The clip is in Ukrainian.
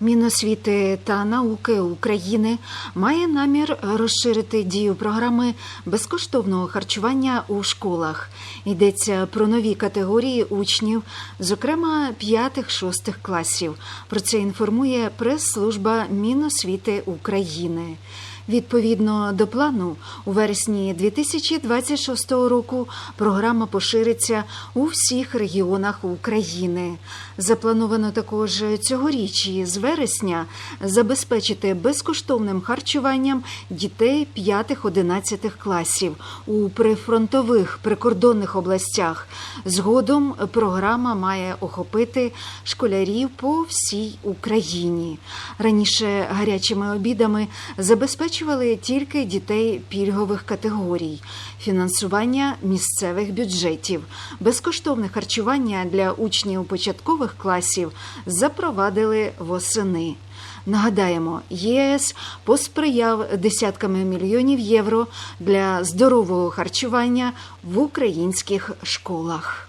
Міносвіти та науки України має намір розширити дію програми безкоштовного харчування у школах. Йдеться про нові категорії учнів, зокрема 5-6 класів. Про це інформує прес-служба Міносвіти України. Відповідно до плану, у вересні 2026 року програма пошириться у всіх регіонах України. Заплановано також цьогоріч із вересня забезпечити безкоштовним харчуванням дітей 5-11 класів у прифронтових прикордонних областях. Згодом програма має охопити школярів по всій Україні. Раніше гарячими обідами забезпечували тільки дітей пільгових категорій, фінансування місцевих бюджетів, безкоштовне харчування для учнів початкових класів запровадили восени. Нагадаємо, ЄС посприяв десятками мільйонів євро для здорового харчування в українських школах.